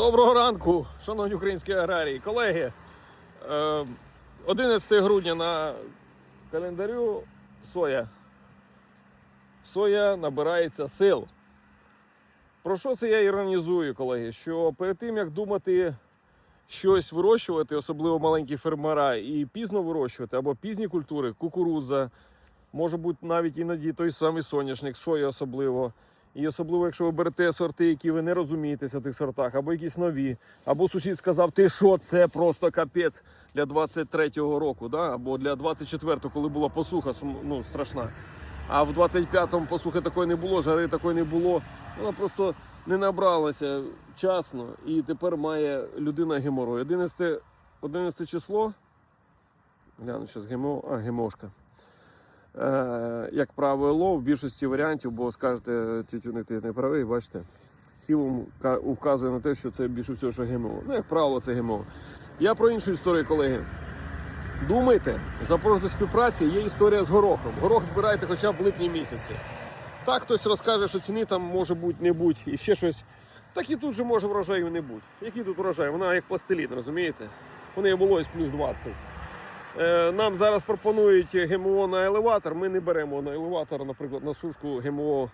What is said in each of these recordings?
Доброго ранку, шановні українські аграрії. Колеги, е, 11 грудня на календарю соя. Соя набирається сил. Про що це я іронізую, колеги? Що перед тим, як думати щось вирощувати, особливо маленькі фермера, і пізно вирощувати, або пізні культури, кукурудза, може бути навіть іноді той самий соняшник, соя особливо. І особливо, якщо ви берете сорти, які ви не розумієтеся в тих сортах, або якісь нові, або сусід сказав, ти що, це просто капець для 23-го року, да? або для 24-го, коли була посуха ну, страшна. А в 25-му посухи такої не було, жари такої не було. Вона просто не набралася вчасно, і тепер має людина геморой. 11, 11 число. Гляну, зараз ГМО, а ГМОшка. Е, як правило, в більшості варіантів, бо скажете, тютюник, ти не правий, бачите, хілом вказує на те, що це більше всього, що ГМО. Ну, як правило, це ГМО. Я про іншу історію, колеги. Думайте, запрошуйте співпраці, є історія з горохом. Горох збирайте хоча б в липні місяці. Так хтось розкаже, що ціни там може бути, не бути, і ще щось. Так і тут же може врожаю не бути. Який тут врожай? Вона як пластилін, розумієте? У неї вологість плюс 20. Е, Нам зараз пропонують ГМО на елеватор. Ми не беремо на елеватор, наприклад, на сушку ГМО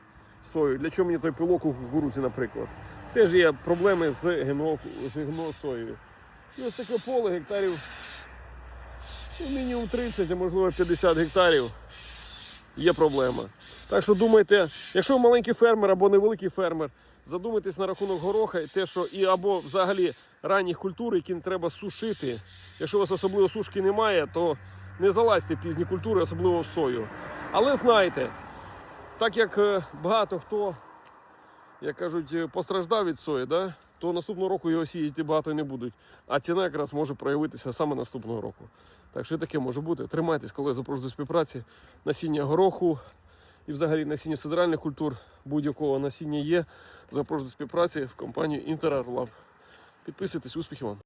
сою. Для чого мені той пилок у кукурудзі, наприклад? Теж є проблеми з ГМО, з ГМО соєю. І ось таке поле гектарів ну, мінімум 30, а можливо 50 гектарів. Є проблема. Так що думайте, якщо ви маленький фермер або невеликий фермер, задумайтесь на рахунок гороха і те, що і або взагалі ранніх культур, які треба сушити. Якщо у вас особливо сушки немає, то не залазьте пізні культури, особливо в сою. Але знайте, так як е, багато хто, як кажуть, е, постраждав від сої, да, то наступного року його сіяти багато не будуть. А ціна якраз може проявитися саме наступного року. Так що таке може бути. Тримайтесь, коли запрошую до співпраці. Насіння гороху і взагалі насіння сидеральних культур будь-якого насіння є. Запрошую до співпраці в компанію Інтерарлав. Підписуйтесь, успіхів вам!